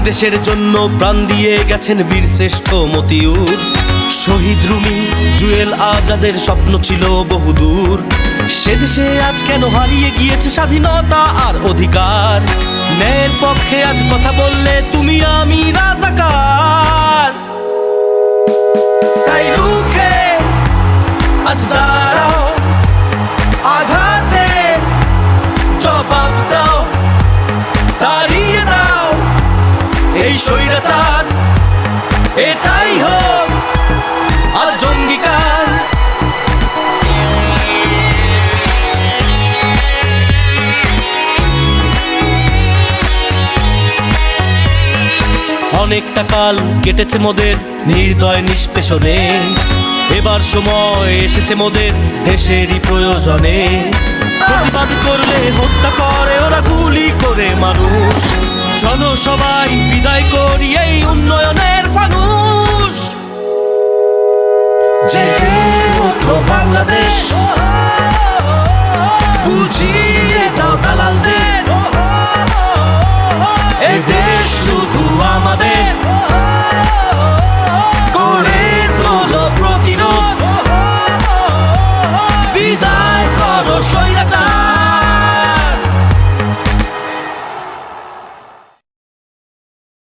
দেশের জন্য প্রাণ দিয়ে গেছেন বীর শ্রেষ্ঠ মতিউর। শহীদ রুমি, জুয়েল আজাদের স্বপ্ন ছিল বহুদূর। সে দেশে আজ কেন হারিয়ে গিয়েছে স্বাধীনতা আর অধিকার? ন্যায়ের পক্ষে আজ কথা বললে তুমি আমি রাজাকার। তাই রুখে আজ দাঁড়াও, আঘাতে জবাব এই স্বৈরাচার। এটাই হোক আর জঙ্গিকার অনেকটা কাল কেটেছে মোদের নির্দয় নিষ্পেষণে। এবার সময় এসেছে মোদের দেশেরই প্রয়োজনে। প্রতিবাদ করলে চলো সবাই বিদায় করি এই উন্নয়নের ফানুষ। জেগে ওঠো বাংলাদেশ। বুঝিয়ে দাও দালালদের। এ দেশ শুধু আমাদের। করে তোলো প্রতিরোধ। বিদায় করো সৈন্য।